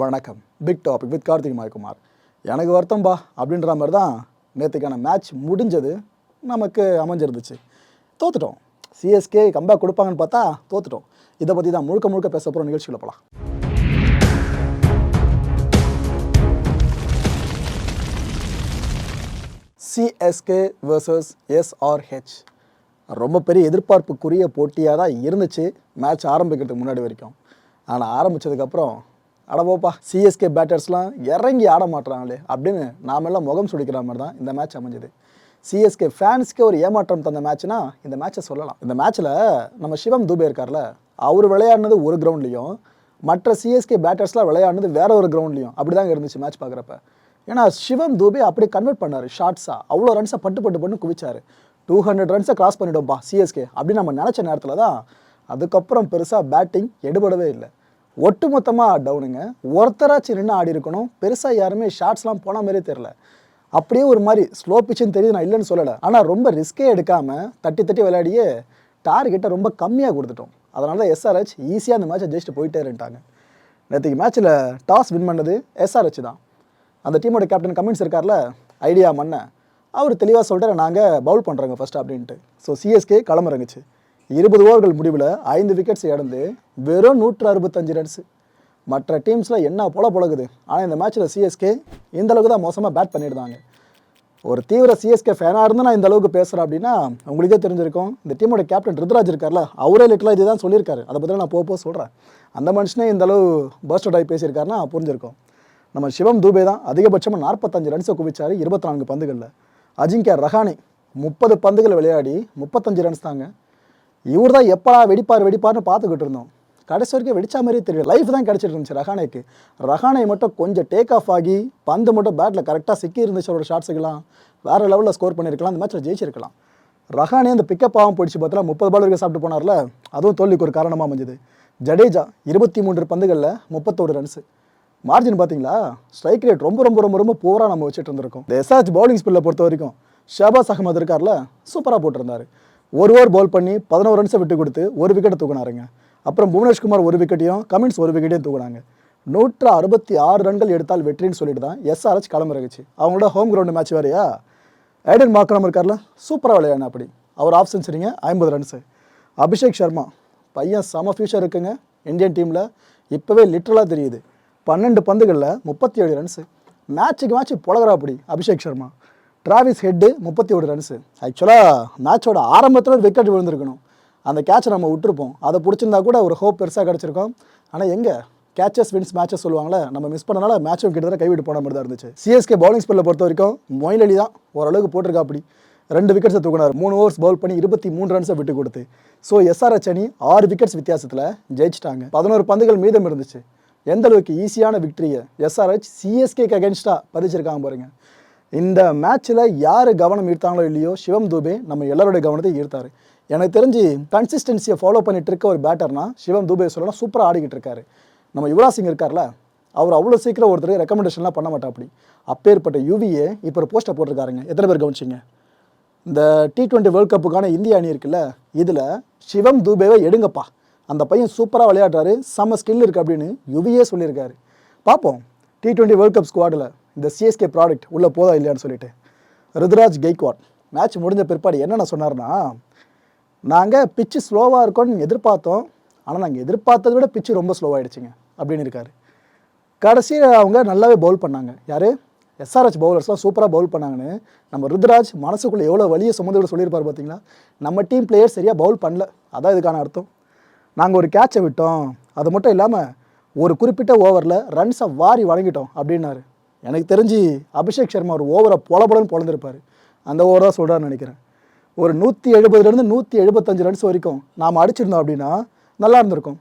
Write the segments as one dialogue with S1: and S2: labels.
S1: வணக்கம். Big topic with Karthik Maikumar. எனக்கு வருத்தம்பா அப்படின்ற மாதிரி தான் நேற்றுக்கான மேட்ச் முடிஞ்சது நமக்கு அமைஞ்சிருந்துச்சு. தோத்துட்டோம். சிஎஸ்கே கம்பேக் கொடுப்பாங்கன்னு பார்த்தா தோத்துட்டோம். இதை பற்றி தான் முழுக்க முழுக்க பேச போகிற நிகழ்ச்சியில் போகலாம் சிஎஸ்கே வர்சஸ் எஸ்ஆர்ஹெச் ரொம்ப பெரிய எதிர்பார்ப்புக்குரிய போட்டியாக தான் இருந்துச்சு மேட்ச் ஆரம்பிக்கிறதுக்கு முன்னாடி வரைக்கும். ஆனால் ஆரம்பித்ததுக்கப்புறம் அடவோப்பா சிஎஸ்கே பேட்டர்ஸ்லாம் இறங்கி ஆட மாட்டுறாங்களே அப்படின்னு நாமெல்லாம் முகம் சுடிக்கிற மாதிரி தான் இந்த மேட்ச் அமைஞ்சது. சிஎஸ்கே ஃபேன்ஸ்க்கே ஒரு ஏமாற்றம் தந்த மேட்ச்னா இந்த மேட்சை சொல்லலாம். இந்த மேட்ச்சில் நம்ம சிவம் தூபே இருக்கார்ல அவர் விளையாடினது ஒரு கிரவுண்ட்லேயும் மற்ற சிஎஸ்கே பேட்டர்ஸ்லாம் விளையாடினது வேற ஒரு கிரவுண்ட்லையும் அப்படி தாங்க இருந்துச்சு மேட்ச் பார்க்குறப்ப. ஏன்னா சிவம் தூபே அப்படியே கன்வெர்ட் பண்ணார் ஷார்ட்ஸாக அவ்வளோ ரன்ஸை பட்டு பட்டு பண்ணு குவிச்சார். டூ ஹண்ட்ரட் ரன்ஸை கிராஸ் பண்ணிட்டோம்ப்பா சிஎஸ்கே அப்படின்னு நம்ம நினச்ச நேரத்தில் தான் அதுக்கப்புறம் பெருசாக பேட்டிங் எடுபடவே இல்லை. ஒட்டுமொத்தமாக டவுனுங்க ஒருத்தராச்சும் நின்று ஆடி இருக்கணும். பெருசாக யாருமே ஷார்ட்ஸ்லாம் போன மாதிரியே தெரில அப்படியே ஒரு மாதிரி ஸ்லோ பிச்சுன்னு தெரியுது நான் இல்லைன்னு சொல்லலை. ஆனால் ரொம்ப ரிஸ்கே எடுக்காமல் தட்டி தட்டி விளையாடியே டார்கெட்டை ரொம்ப கம்மியாக கொடுத்துட்டோம். அதனால தான் எஸ்ஆர்ஹெச் ஈஸியாக அந்த மேட்ச்சை ஜெயிச்சுட்டு போயிட்டே இருந்துட்டாங்க நேற்றுக்கு மேட்ச்சில் டாஸ் வின் பண்ணது எஸ்ஆர்ஹெச் தான். அந்த டீமோட கேப்டன் கமின்ஸ் இருக்கார்ல ஐடியா மன்ன. அவர் தெளிவாக சொல்லிட்டு நாங்கள் பவுல் பண்ணுறோங்க ஃபஸ்ட்டு அப்படின்ட்டு. ஸோ சிஎஸ்கே களமிறங்குச்சு. இருபது ஓவர்கள் முடிவில் ஐந்து விக்கெட்ஸ் இழந்து வெறும் நூற்று அறுபத்தஞ்சு ரன்ஸு மற்ற டீம்ஸில் என்ன போல புழகுது? ஆனால் இந்த மேட்ச்சில் சிஎஸ்கே இந்த அளவுக்கு தான் மோசமாக பேட் பண்ணியிருந்தாங்க. ஒரு தீவிர சிஎஸ்கே ஃபேனாக இருந்து நான் இந்த அளவுக்கு பேசுகிறேன் அப்படின்னா உங்களுக்கே தெரிஞ்சிருக்கும். இந்த டீமோட கேப்டன் ருத்ராஜ் இருக்கார்ல அவரே லிட்டலாக இதுதான் சொல்லியிருக்காரு. அதை பற்றி நான் போக போக சொல்கிறேன் அந்த மனுஷனே இந்த அளவு பர்ஸ்ட் ஆகி பேசியிருக்காருன்னா புரிஞ்சிருக்கும். நம்ம சிவம் தூபே தான் அதிகபட்சமாக நாற்பத்தஞ்சு ரன்ஸை குவிச்சார் இருபத்தி நான்கு பந்துகளில். அஜிங்கியா ரஹானே முப்பது பந்துகள் விளையாடி முப்பத்தஞ்சு ரன்ஸ் தாங்க. இவர் தான் எப்படா வெடிப்பார் வெடிப்பார்னு பார்த்துக்கிட்டு இருந்தோம். கடைசி வரைக்கும் வெடிச்சா மாதிரியே தெரியல. லைஃப் தான் கிடச்சிட்டு இருந்துச்சு ரஹானேக்கு. ரஹானே மட்டும் கொஞ்சம் டேக் ஆஃப் ஆகி பந்து மட்டும் பேட்டில் கரெக்டாக சிக்கி இருந்துச்சு அவரோட ஷாட்ஸுக்கெல்லாம் வேறு லெவலில் ஸ்கோர் பண்ணியிருக்கலாம். அந்த மேட்ச்சில் ஜெயிச்சிருக்கலாம். ரஹானே அந்த பிக்கப் ஆகும் பிடிச்சி பார்த்தா முப்பது பால் வரைக்கும் சாப்பிட்டு போனார்ல? அதுவும் தோல்விக்கு ஒரு காரணமாக அமைஞ்சது. ஜடேஜா இருபத்தி மூன்று பந்துகளில் முப்பத்தோடு ரன்ஸு மார்ஜின் பார்த்தீங்களா? ஸ்ட்ரைக் ரேட் ரொம்ப ரொம்ப ரொம்ப ரொம்ப பூராக நம்ம வச்சுட்டு இருந்திருக்கோம். இந்த பவுலிங் ஸ்பில்லை பொறுத்த வரைக்கும் ஷபாஸ் அகமது இருக்கார்ல? சூப்பராக போட்டிருந்தாரு. ஒரு ஓவர் பவுல் பண்ணி பதினோரு ரன்ஸை விட்டு கொடுத்து ஒரு விக்கெட்டை தூக்குனாருங்க. அப்புறம் புவனேஷ்குமார் ஒரு விக்கெட்டையும் கமின்ஸ் ஒரு விக்கெட்டையும் தூக்குனாங்க. நூற்று அறுபத்தி ஆறு ரன்கள் எடுத்தால் வெற்றின்னு சொல்லிட்டு தான் எஸ்ஆர்ஹெச் களமிறங்குச்சு அவங்களோட ஹோம் கிரவுண்டு மேட்ச் வேறையா? ஐடன் மார்க்கனம் இருக்கார்ல? சூப்பராக விளையாடின அப்படி. அவர் ஆஃப் செஞ்சுரிங்க ஐம்பது ரன்ஸு அபிஷேக் சர்மா பையன் செம ஃபியூச்சர் இருக்குங்க. இந்தியன் டீமில் இப்போவே லிட்ரலாக தெரியுது. பன்னெண்டு பந்துகளில் முப்பத்தி ஏழு ரன்ஸு மேட்ச்சுக்கு மேட்ச் புலகிறா அப்படி அபிஷேக் சர்மா. டிராவிஸ் ஹெட்டு முப்பத்தி ஒரு ரன்ஸு ஆக்சுவலாக மேட்சோட ஆரம்பத்தில் ஒரு விக்கெட் விழுந்திருக்கணும். அந்த கேட்சை நம்ம விட்டுருப்போம். அதை பிடிச்சிருந்தா கூட ஒரு ஹோப் பெருசாக கிடச்சிருக்கோம். ஆனால் எங்கே? கேச்சஸ் வின்ஸ் மேட்சஸ் சொல்லுவாங்களே நம்ம மிஸ் பண்ணனால மேட்சும் கிட்டத்தட்ட கைவிட்டு போன மாதிரி தான் இருந்துச்சு சிஎஸ்கே பவுலிங் ஸ்பெல்லை பொறுத்த வரைக்கும் மொயின் அலி தான் ஓரளவுக்கு போட்டிருக்கா அப்படி. ரெண்டு விக்கெட்ஸை தூக்குனார். மூணு ஓவர்ஸ் பவுல் பண்ணி இருபத்தி மூணு ரன்ஸை விட்டு கொடுத்து. ஸோ எஸ்ஆர்ஹெச் அணி ஆறு விக்கெட்ஸ் வித்தியாசத்தில் ஜெயிச்சிட்டாங்க. பதினோரு பந்துகள் மீதம் இருந்துச்சு. எந்த அளவுக்கு ஈஸியான விக்டரியை எஸ்ஆர்ஹெச் சிஎஸ்கேக்கு அகேன்ஸ்டாக பதிச்சிருக்காங்க பாருங்கள் இந்த மேட்ச்சில் யார் கவனம் ஈர்த்தாங்களோ இல்லையோ சிவம் தூபே நம்ம எல்லாருடைய கவனத்தை ஈர்த்தாரு. எனக்கு தெரிஞ்சு கன்சிஸ்டன்சியை ஃபாலோ பண்ணிட்டு இருக்க ஒரு பேட்டர்னா சிவம் தூபே சொல்லலாம் சூப்பராக ஆடிக்கிட்டு இருக்காரு. நம்ம யுவராஜ் சிங் இருக்கார்ல அவர் அவ்வளோ சீக்கிரம் ஒருத்தர் ரெக்கமெண்டேஷன்லாம் பண்ண மாட்டாப்படி அப்பேற்பட்ட யுவியே இப்போ ஒரு போஸ்ட்டை போட்டிருக்காருங்க. எத்தனை பேர் கவனிச்சிங்க? இந்த டி டுவெண்ட்டி வேர்ல்ட் கப்புக்கான இந்திய அணி இருக்குல்ல இதில் சிவம் தூபேவை எடுங்கப்பா. அந்த பையன் சூப்பராக விளையாடுறாரு செம்ம ஸ்கில் இருக்குது அப்படின்னு யுவியே சொல்லியிருக்காரு. பார்ப்போம் டி ட்வெண்ட்டி வேர்ல்ட் கப் ஸ்குவாடில் இந்த சிஎஸ்கே ப்ராடக்ட் உள்ளே போதா இல்லையான்னு சொல்லிட்டு. ருத்ராஜ் கெய்க்வாட் மேட்ச் முடிஞ்ச பிற்பாடு என்னென்ன சொன்னார்னா நாங்கள் பிச்சு ஸ்லோவாக இருக்கோன்னு எதிர்பார்த்தோம் ஆனால் நாங்கள் எதிர்பார்த்ததை விட பிச்சு ரொம்ப ஸ்லோவாகிடுச்சிங்க அப்படின்னு இருக்காரு. கடைசியில் அவங்க நல்லாவே பவுல் பண்ணாங்க. யார்? எஸ்ஆர்ஹெச் பவுலர்ஸ்லாம் சூப்பராக பவுல் பண்ணாங்கன்னு. நம்ம ருத்ராஜ் மனசுக்குள்ளே எவ்வளோ வழியை சுமந்து சொல்லியிருப்பார் பார்த்தீங்களா நம்ம டீம் பிளேயர் சரியாக பவுல் பண்ணல. அதான் இதுக்கான அர்த்தம். நாங்கள் ஒரு கேட்சை விட்டோம். அது மட்டும் இல்லாமல் ஒரு குறிப்பிட்ட ஓவரில் ரன்ஸை வாரி வழங்கிட்டோம் அப்படின்னாரு. எனக்கு தெரிஞ்சு அபிஷேக் சர்மா ஒரு ஓவரை பொல பொலன்னு பொழந்திருப்பார் அந்த ஓவராக சொல்கிறான்னு நினைக்கிறேன். ஒரு நூற்றி எழுபதுலேருந்து நூற்றி எழுபத்தஞ்சு ரன்ஸ் வரைக்கும் நாம் அடிச்சிருந்தோம் அப்படின்னா நல்லா இருந்திருக்கும்.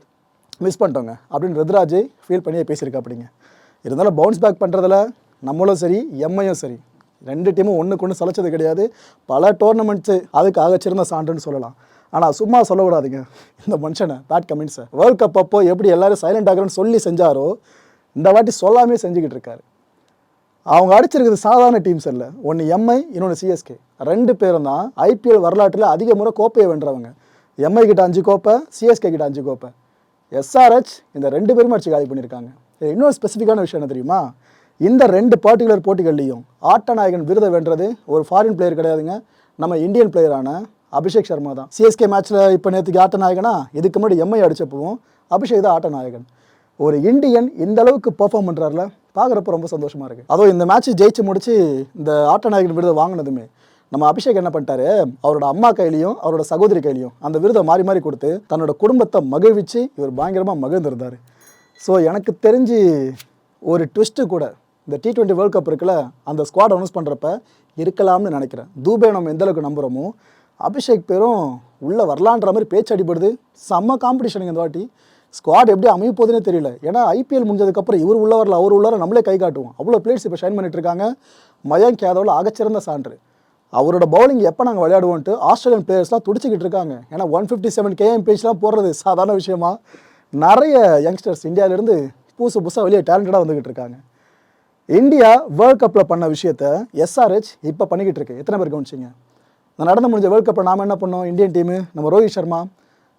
S1: மிஸ் பண்ணிட்டோங்க. அப்படின்னு ருத்ராஜ் ஃபீல் பண்ணியே பேசியிருக்கா அப்படிங்க இருந்தாலும் பவுன்ஸ் பேக் பண்ணுறதுல நம்மளும் சரி எம்ஐயும் சரி. ரெண்டு டீமும் ஒன்றுக்கு ஒன்று சலைச்சது கிடையாது. பல டோர்னமெண்ட்ஸு அதுக்கு ஆகச்சிருந்த சான்றுன்னு சொல்லலாம். ஆனால் சும்மா சொல்லக்கூடாதுங்க. இந்த மனுஷனை பேட் கமெண்ட்ஸை வேர்ல்ட் கப் அப்போ எப்படி எல்லோரும் சைலண்ட் ஆகிறேன்னு சொல்லி செஞ்சாரோ இந்த வாட்டி சொல்லாமே செஞ்சுக்கிட்டு இருக்காரு. அவங்க அடிச்சிருக்கிறது சாதாரண டீம்ஸ் இல்லை ஒன்று எம்ஐ இன்னொன்று சிஎஸ்கே ரெண்டு பேரும் தான் ஐபிஎல் வரலாற்றில் அதிக முறை கோப்பையை வென்றவங்க. எம்ஐ கிட்ட அஞ்சு கோப்பை சிஎஸ்கே கிட்ட அஞ்சு கோப்பை. எஸ்ஆர்ஹெச் இந்த ரெண்டு பேருமே அடிச்சு காலி பண்ணியிருக்காங்க. இன்னொரு ஸ்பெசிஃபிக்கான விஷயம் என்ன தெரியுமா? இந்த ரெண்டு பர்டிகுலர் போட்டிகள்லையும் ஆட்டநாயகன் விருதை வென்றது ஒரு ஃபாரின் பிளேயர் கிடையாதுங்க. நம்ம இந்தியன் பிளேயரான அபிஷேக் சர்மா தான். சிஎஸ்கே மேட்ச்சில் இப்போ நேற்றுக்கு ஆட்ட நாயகனா இதுக்கு முன்னாடி எம்ஐ அடிச்சப்பவும் அபிஷேக் தான் ஆட்ட நாயகன் ஒரு இந்தியன் இந்த அளவுக்கு பெர்ஃபார்ம் பண்ணுறாருல பார்க்குறப்ப ரொம்ப சந்தோஷமாக இருக்குது அதுவும் இந்த மேட்ச் ஜெயிச்சு முடிச்சு இந்த ஆட்ட நாயகன் விருதை வாங்கினதுமே நம்ம அபிஷேக் என்ன பண்ணிட்டாரு? அவரோட அம்மா கையிலையும் அவரோட சகோதரி கையிலையும் அந்த விருதை மாறி மாறி கொடுத்து தன்னோட குடும்பத்தை மகிழ்விச்சு இவர் பயங்கரமாக மகிழ்ந்திருந்தார். ஸோ எனக்கு தெரிஞ்சு ஒரு ட்விஸ்ட்டு கூட இந்த டி டுவெண்ட்டி வேர்ல்ட் கப் இருக்குல்ல அந்த ஸ்குவாட் அனௌன்ஸ் பண்ணுறப்ப இருக்கலாம்னு நினைக்கிறேன். தூபே நம்ம எந்த அளவுக்கு நம்புகிறோமோ அபிஷேக் பேரும் உள்ளே வரலான்ற மாதிரி பேச்சு அடிபடுது. செம்ம காம்படிஷனுங்க இந்த வாட்டி. ஸ்குவாட் எப்படி அமைய போகுதுன்னே தெரியல. ஏன்னா ஐபிஎல் முடிஞ்சதுக்கப்புறம் இவர் உள்ள வரல அவர் உள்ளார நம்மளே கை காட்டுவோம். அவ்வளோ பிளேயர்ஸ் இப்போ ஷைன் பண்ணிட்டு இருக்காங்க. மயங்க் யாதவில் ஆகச்சிறந்த சான்று. அவரோட பவுலிங் எப்போ நாங்கள் விளையாடுவோன்ட்டு ஆஸ்திரேலியன் பிளேயர்ஸ்லாம் துடிச்சிக்கிட்டு இருக்காங்க. ஏன்னா ஒன் ஃபிஃப்டி செவன் கேஎம் பேஜ்லாம் போடுறது சாதாரண விஷயமா. நிறைய யங்ஸ்டர்ஸ் இந்தியாவிலேருந்து புதுசு புதுசாக வெளியே டேலண்டடாக வந்துக்கிட்டு இருக்காங்க. இந்தியா வேர்ல்ட் கப்பில் பண்ண விஷயத்த எஸ்ஆர்ஹெச் இப்போ பண்ணிக்கிட்டு இருக்கு. எத்தனை பேர் கவனிச்சிங்க? இந்த நடந்து முடிஞ்ச வேர்ல்ட் கப்பில் நாம என்ன பண்ணோம்? இந்தியன் டீமு நம்ம ரோஹித் சர்மா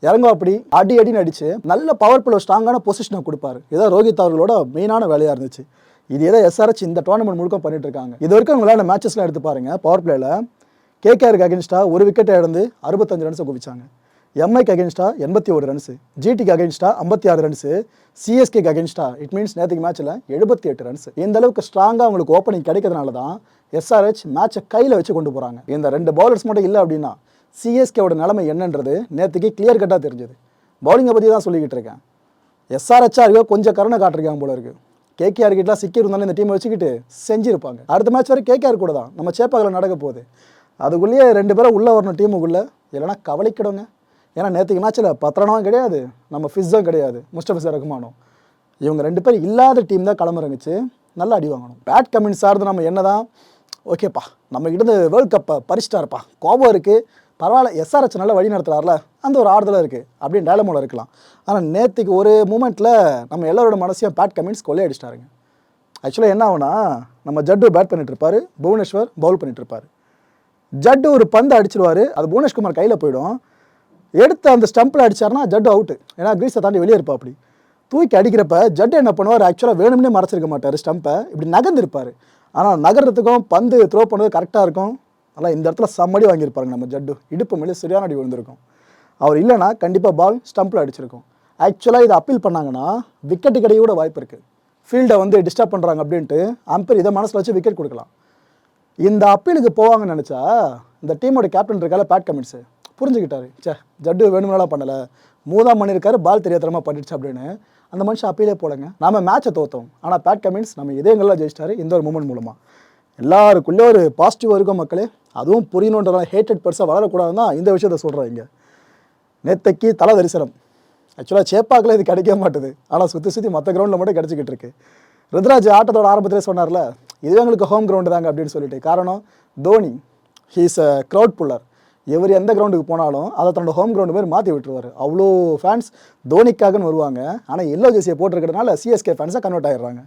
S1: இறங்கும் அப்படி அடி அடின்னு அடிச்சு நல்ல பவர் ஸ்ட்ராங்கான பொசிஷனை கொடுப்பாரு. இதான் ரோஹித் அவர்களோட மெயினான வேலையாக இருந்துச்சு. இது எதை எஸ்ஆர்ஹெச் இந்த டோர்னமெண்ட் முழுக்க பண்ணிட்டு இருக்காங்க. இது வரைக்கும் அவங்க விளையாட மேட்சஸ்லாம் எடுத்து பாருங்க. பவர் பிளேல கேகேஆருக்கு அகேன்ஸ்டாக ஒரு விக்கெட்டை இழந்து அறுபத்தஞ்சு ரன்ஸை குவிச்சாங்க. எம்ஐக்கு அகேன்ஸ்டாக எண்பத்தி ஒரு ரன்ஸு ஜிடிக்கு அகேன்ஸ்டாக ஐம்பத்தி ஆறு ரன்ஸு சிஎஸ்கேக்கு அகேன்ஸ்டாக இட் மீன்ஸ் நேற்றுக்கு மேட்ச்சில் எழுபத்தி எட்டு ரன்ஸ் இந்த அளவுக்கு ஸ்ட்ராங்காக அவங்களுக்கு ஓப்பனிங் கிடைக்கிறதுனால தான் எஸ்ஆர்ஹெச் மேட்சை கையில் வச்சு கொண்டு போகிறாங்க இந்த ரெண்டு பவுலர்ஸ் மட்டும் இல்லை அப்படின்னா சிஎஸ்கேவோட நிலைமை என்னன்றது நேற்றுக்கு கிளியர் கட்டாக தெரிஞ்சது. பவுலிங்கை பற்றி தான் சொல்லிக்கிட்டு இருக்கேன். எஸ்ஆர்ஹெச்ஆருக்கு கொஞ்சம் கருணை காட்டிருக்காங்க போல இருக்கு. கேகேஆர் கிட்டலாம் சிக்கி இருந்தாலும் இந்த டீமை வச்சுக்கிட்டு செஞ்சுருப்பாங்க. அடுத்த மேட்ச் வரை கேகேஆர் கூட தான். நம்ம சேப்பாக்கில் நடக்க போகுது. அதுக்குள்ளேயே ரெண்டு பேரும் உள்ளே வரணும் டீமுக்குள்ளே இல்லைன்னா கவலைக்கிடுங்க. ஏன்னா நேற்றுக்கு மேட்ச்சில் பத்திரனாவும் கிடையாது. நம்ம ஃபிஸ்ஸும் கிடையாது. முஸ்டபிஸ் ரகுமானும் இவங்க ரெண்டு பேர் இல்லாத டீம் தான் களமிறங்குச்சு நல்லா அடி வாங்கணும். பேட் கமின் சார்ந்து நம்ம என்ன தான் ஓகேப்பா நம்ம கிட்ட வேர்ல்டு கப்பை பறிச்சிட்டாருப்பா. கோபம் இருக்குது பரவாயில்ல எஸ்ஆர்ஹெச் நல்லா வழி நடத்துகிறார்ல அந்த ஒரு ஆறுதலாக இருக்குது அப்படின்னு டேலமோட இருக்கலாம். ஆனால் நேற்றுக்கு ஒரு மூமெண்ட்டில் நம்ம எல்லாரோட மனசையும் பேட் கமின்ஸ் கொள்ளையடிச்சிட்டாருங்க ஆக்சுவலாக என்ன ஆகுனா நம்ம ஜட்டு பேட் பண்ணிட்டு இருப்பார் புவனேஸ்வர் பவுல் பண்ணிட்டு இருப்பார். ஜட்டு ஒரு பந்து அடிச்சிருவார் அது புவனேஷ்குமார் கையில் போயிடும். எடுத்து அந்த ஸ்டம்பில் அடிச்சாருன்னா ஜட்டு அவுட்டு ஏன்னா கிரீஸை தாண்டி வெளியே இருப்பா அப்படி. தூக்கி அடிக்கிறப்ப ஜட்டு என்ன பண்ணுவார் ஆக்சுவலாக வேணும்னே மறைச்சிருக்க மாட்டார் ஸ்டம்பை இப்படி நகர்ந்துருப்பார். ஆனால் நகர்றதுக்கும் பந்து த்ரோ பண்ணது கரெக்டாக இருக்கும். ஆனால் இந்த இடத்துல சம்மடி வாங்கியிருப்பாருங்க நம்ம ஜட்டு. இடுப்பு மேலே சரியான அடி விழுந்திருக்கும். அவர் இல்லைன்னா கண்டிப்பாக பால் ஸ்டம்பில் அடிச்சிருக்கும். ஆக்சுவலாக இதை அப்பீல் பண்ணாங்கன்னா விக்கெட்டு கிடைக்க கூட வாய்ப்பு இருக்குது ஃபீல்டை வந்து டிஸ்டர்ப் பண்ணுறாங்க அப்படின்ட்டு அம்பேர் இதை மனசில் வச்சு விக்கெட் கொடுக்கலாம். இந்த அப்பீலுக்கு போவாங்கன்னு நினச்சா இந்த டீமோட கேப்டன் இருக்கால பேட் கமிட்ஸு புரிஞ்சுக்கிட்டாரு. சே ஜட்டு வேணும்னாலாம் பண்ணலை. மூதாம் பண்ணியிருக்காரு பால் தெரியாதரமாக பண்ணிடுச்சு அப்படின்னு அந்த மனுஷன் அப்பீலே போலங்க நம்ம மேட்சை தோத்தோம். ஆனால் பேட் கமின்ஸ் நம்ம இதயங்கள்லாம் ஜெயிச்சிட்டாரு. இந்த ஒரு மூமெண்ட் மூலமாக எல்லாருக்குள்ளே ஒரு பாசிட்டிவ் இருக்கும் மக்களே. அதுவும் புரியணுன்றதால ஹேட்டட் பெருசாக வளரக்கூடாதுன்னு தான் இந்த விஷயத்த சொல்கிறேன் இங்கே நேத்தைக்கு தலை தரிசனம். ஆக்சுவலாக சேப்பாக்கில் இது கிடைக்க மாட்டுது. ஆனால் சுற்றி சுற்றி மற்ற கிரவுண்டில் மட்டும் கிடச்சிக்கிட்டு இருக்கு. ருத்ராஜ் ஆட்டத்தோட ஆரம்பத்திலே சொன்னார்ல இதுவே எங்களுக்கு ஹோம் கிரவுண்டு தாங்க அப்படின்னு சொல்லிட்டு. காரணம் Dhoni. He's a crowd puller ever எந்த கிரவுண்டுக்கு போனாலும் அதை தன்னோட ஹோம் கிரவுண்டு மாதிரி மாற்றி விட்டுருவார். அவ்வளோ ஃபேன்ஸ் தோனிக்காகன்னு வருவாங்க. ஆனால் எல்லோ ஜெர்சியை போட்டிருக்கிறதுனால சிஎஸ்கே ஃபேன்ஸாக கன்வெர்ட் ஆயிடுறாங்க.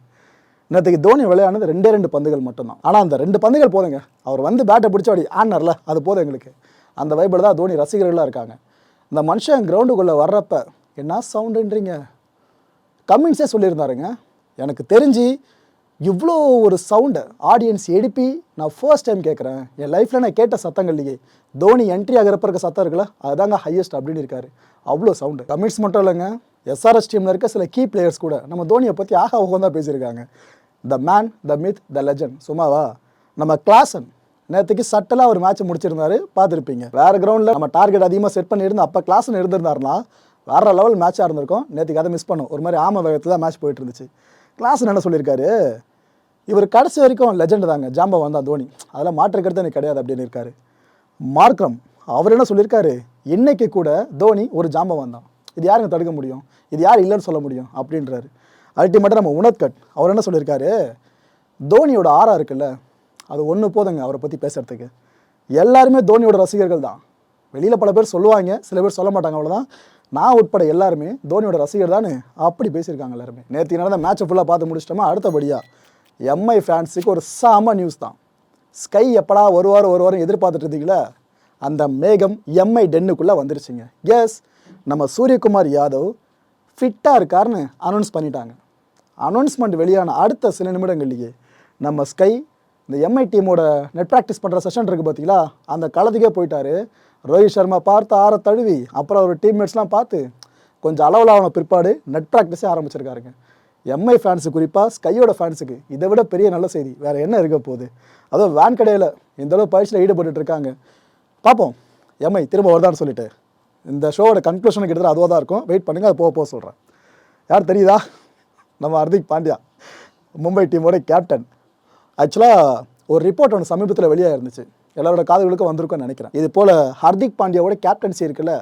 S1: நேற்றுக்கு தோனி விளையாடுனது ரெண்டே ரெண்டு பந்துகள் மட்டும்தான். ஆனால் அந்த ரெண்டு பந்துகள் போதுங்க. அவர் வந்து பேட்டை பிடிச்ச அப்படி ஆடினார்ல அது போதும் எங்களுக்கு. அந்த வைபிள் தான் தோனி ரசிகர்களாக இருக்காங்க. இந்த மனுஷன் கிரவுண்டுக்குள்ளே வர்றப்ப என்ன சவுண்டுன்றீங்க கமின்ஸே சொல்லியிருந்தாருங்க. எனக்கு தெரிஞ்சு இவ்வளோ ஒரு சவுண்டை ஆடியன்ஸ் எழுப்பி நான் ஃபர்ஸ்ட் டைம் கேட்குறேன் என் லைஃப்பில் நான் கேட்ட சத்தங்கள்லையே தோனி என்ட்ரி ஆகிறப்ப இருக்க சத்தம் இருக்குல்ல அதுதாங்க ஹையஸ்ட் அப்படின்னு இருக்காரு. அவ்வளோ சவுண்டு கமிட்ஸ் மட்டும் இல்லைங்க. எஸ்ஆர்எஸ் டீமில் இருக்க சில கீ பிளேயர்ஸ் கூட நம்ம தோனியை பற்றி ஆகா தான் பேசியிருக்காங்க. The man the myth the legend சும்மாவா? நம்ம கிளாசன் நேற்றுக்கு சட்டலாக ஒரு மேட்ச் முடிச்சிருந்தாரு பார்த்துருப்பீங்க. வேறு கிரவுண்டில் நம்ம டார்கெட் அதிகமாக செட் பண்ணியிருந்து அப்போ கிளாஸ்னு இருந்திருந்தாருன்னா வேற லெவல் மேட்சாக இருந்திருக்கும். நேற்றுக்கு அதை மிஸ் பண்ணோம். ஒரு மாதிரி ஆம வேகத்தில் தான் மேட்ச் போயிட்டு இருந்துச்சு. கிளாஸ் என்ன சொல்லியிருக்காரு? இவர் கடைசி வரைக்கும் லெஜெண்ட் தாங்க. ஜாம்பா வந்தான் தோனி. அதெல்லாம் மாற்றுக்கிறது எனக்கு கிடையாது அப்படின்னு இருக்காரு. மார்க்ரம் அவர் என்ன சொல்லியிருக்காரு? இன்னைக்கு கூட தோனி ஒரு ஜாம்பா வந்தான். இது யாருங்க தடுக்க முடியும்? இது யார் இல்லைன்னு சொல்ல முடியும்? அப்படின்றாரு. அல்டிமேட்டாக நம்ம உணத்கட் அவர் என்ன சொல்லியிருக்காரு? தோனியோட ஆறா இருக்குல்ல அது ஒன்று போதுங்க அவரை பற்றி பேசுகிறதுக்கு எல்லாருமே தோனியோட ரசிகர்கள் தான். வெளியில் பல பேர் சொல்லுவாங்க சில பேர் சொல்ல மாட்டாங்க அவ்வளோதான் நான் உட்பட எல்லாருமே தோனியோட ரசிகர் தான் அப்படி பேசியிருக்காங்க எல்லாருமே. நேற்று நடந்த மேட்சை ஃபுல்லாக பார்த்து முடிச்சிட்டோமா? அடுத்தபடியாக எம்ஐ ஃபேன்ஸுக்கு ஒரு சாம நியூஸ் தான். ஸ்கை எப்படா ஒரு வாரம் ஒரு வாரம் எதிர்பார்த்துட்டு இருந்தீங்களா? அந்த மேகம் எம்ஐ டென்னுக்குள்ளே வந்துருச்சுங்க. எஸ் நம்ம சூரியகுமார் யாதவ் ஃபிட்டாக இருக்காருன்னு அனௌன்ஸ் பண்ணிட்டாங்க. அனௌன்ஸ்மெண்ட் வெளியான அடுத்த சில நிமிடங்கள்லேயே நம்ம ஸ்கை இந்த எம்ஐ டீமோட நெட் ப்ராக்டிஸ் பண்ணுற செஷன் இருக்குது பார்த்தீங்களா அந்த களத்துக்கே போயிட்டாரு. ரோஹித் சர்மா பார்த்து ஆற தழுவி அப்புறம் அவர் டீம்மேட்ஸ்லாம் பார்த்து கொஞ்சம் அளவுலான பிற்பாடு நெட் ப்ராக்டிஸே ஆரம்பிச்சிருக்காருங்க. எம்ஐ ஃபேன்ஸு குறிப்பாக ஸ்கையோட ஃபேன்ஸுக்கு இதை விட பெரிய நல்ல செய்தி. வேறு என்ன இருக்க போகுது? அதுவும் வேன் கடையில் இந்த அளவு பயிற்சியில் ஈடுபட்டு இருக்காங்க. பார்ப்போம் எம்ஐ திரும்ப வருதான்னு சொல்லிட்டு. இந்த ஷோவோட கன்க்ளூஷனுக்கு கிட்டத்தட்ட அதுவாக தான் இருக்கும். வெயிட் பண்ணுங்கள் அது போக போக சொல்கிறேன் யார் தெரியுதா? நம்ம ஹர்திக் பாண்டியா மும்பை டீமோட கேப்டன் ஆக்சுவலாக ஒரு ரிப்போர்ட் ஒன்று சமீபத்தில் வெளியாக இருந்துச்சு. எல்லாரோட காதுகளுக்கும் வந்திருக்கும்னு நினைக்கிறேன். இது போல் ஹர்திக் பாண்டியாவோட கேப்டன்சி இருக்குல்ல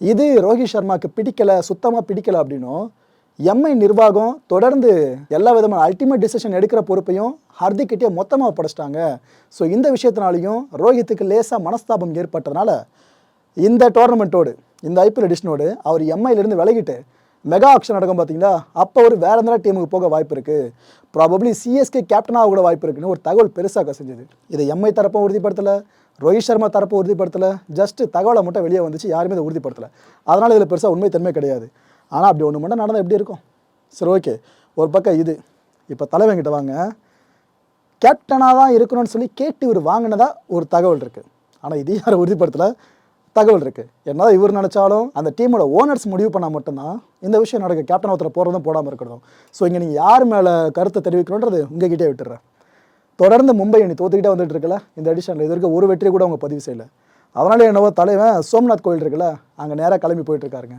S1: இது ரோஹித் சர்மாவுக்கு பிடிக்கலை சுத்தமாக பிடிக்கலை அப்படின்னும் எம்ஐ நிர்வாகம் தொடர்ந்து எல்லா விதமான அல்டிமேட் டிசிஷன் எடுக்கிற பொறுப்பையும் ஹர்திக் கிட்டே மொத்தமாக படைச்சிட்டாங்க ஸோ இந்த விஷயத்தினாலையும் ரோஹித்துக்கு லேசாக மனஸ்தாபம் ஏற்பட்டதுனால இந்த டோர்னமெண்ட்டோடு இந்த ஐபிஎல் எடிஷனோடு அவர் எம்ஐலேருந்து விலகிட்டு மெகா ஆக்ஷன் நடக்கும் பார்த்தீங்களா அப்போ ஒரு வேற எந்த டீமுக்கு போக வாய்ப்பு இருக்குது ப்ராபப்ளி சிஎஸ்கே கேப்டனாக கூட வாய்ப்பு இருக்குன்னு ஒரு தகவல் பெருசாக கசிஞ்சது. இதை எம்ஐ தரப்பும் உறுதிப்படுத்தலை ரோஹித் சர்மா தரப்பு உறுதிப்படுத்தலை ஜஸ்ட் தகவலை மட்டும் வெளியே வந்துச்சு யாருமே இதை உறுதிப்படுத்தலை. அதனால் இதில் பெருசாக உண்மைத்தன்மை கிடையாது. ஆனால் அப்படி ஒன்று மட்டும் நடந்தால் எப்படி இருக்கும்? சரி ஓகே ஒரு பக்கம் இது. இப்போ தலைவங்கிட்ட வாங்க. கேப்டனாக தான் இருக்கணும்னு சொல்லி கேட்டு இவர் வாங்கினதாக ஒரு தகவல் இருக்குது ஆனால் இது யாரை உறுதிப்படுத்தலை? தகவல் இருக்குது என்ன இவர் நினச்சாலும் அந்த டீமோட ஓனர்ஸ் முடிவு பண்ணால் மட்டும்தான் இந்த விஷயம் நடக்க. கேப்டன் ஒருத்தர் போகிறதும் போடாமல் இருக்கிறதும் ஸோ இங்கே நீங்கள் யார் மேலே கருத்தை தெரிவிக்கணுன்றது உங்ககிட்டே விட்டுறேன். தொடர்ந்து மும்பை அணி தோத்துக்கிட்டே வந்துட்டு இருக்கல இந்த அடிஷனில் இது வரைக்கும் ஒரு வெற்றி கூட அவங்க பதிவு செய்யலை. அதனால என்னவோ தலைவன் சோம்நாத் கோயில் இருக்குல்ல அங்கே நேராக கிளம்பி போயிட்டுருக்காருங்க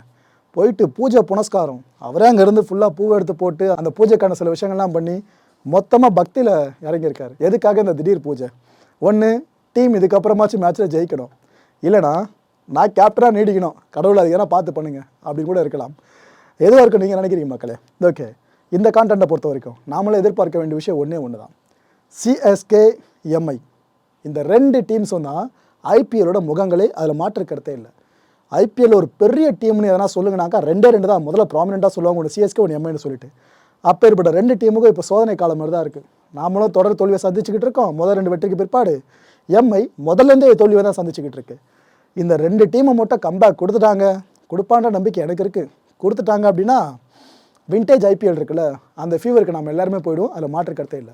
S1: போயிட்டு பூஜை புனஸ்காரம். அவரே அங்கேருந்து ஃபுல்லாக பூவை எடுத்து போட்டு அந்த பூஜைக்கான சில விஷயங்கள்லாம் பண்ணி மொத்தமாக பக்தியில் இறங்கியிருக்காரு. எதுக்காக இந்த திடீர் பூஜை? ஒன்று டீம் இதுக்கப்புறமாச்சும் மேட்ச்சில் ஜெயிக்கணும். இல்லைனா நான் கேப்டனாக நீடிக்கணும். கடவுள் அது ஏன்னா பார்த்து பண்ணுங்க. அப்படின்னு கூட இருக்கலாம். எதுவாக இருக்கும் நீங்கள் நினைக்கிறீங்க மக்களே? ஓகே இந்த கான்டென்ட்டை பொறுத்த வரைக்கும் நாமளும் எதிர்பார்க்க வேண்டிய விஷயம் ஒன்றே ஒன்று தான் சிஎஸ்கே எம்ஐ இந்த ரெண்டு டீம்ஸும் தான் ஐபிஎல்லோட முகங்களே அதில் மாற்று கருத்தே இல்லை ஐபிஎல் ஒரு பெரிய டீம்னு எதனா சொல்லுங்கனாக்கா ரெண்டே ரெண்டு தான். முதல்ல ப்ராமினெண்ட்டாக சொல்லுவாங்க ஒன்று சிஎஸ்கே ஒன்று எம்ஐன்னு சொல்லிட்டு. அப்பேற்பட்ட ரெண்டு டீமுக்கும் இப்போ சோதனை காலம் மாதிரி தான் இருக்குது நாமளும் தொடர் தோல்வியை சந்திச்சுக்கிட்டு இருக்கோம். முதல் ரெண்டு வெற்றிக்கு பிற்பாடு எம்ஐ முதல்லேருந்தே தோல்வியை தான் சந்திச்சுக்கிட்டு இருக்குது இந்த ரெண்டு டீமை மட்டும் கம்பேக் கொடுத்துட்டாங்க. கொடுப்பான்ற நம்பிக்கை எனக்கு இருக்குது கொடுத்துட்டாங்க அப்படின்னா வின்டேஜ் ஐபிஎல் இருக்குல்ல அந்த ஃபீவருக்கு நம்ம எல்லாருமே போயிடுவோம். அதில் மாற்று கருத்தே இல்லை.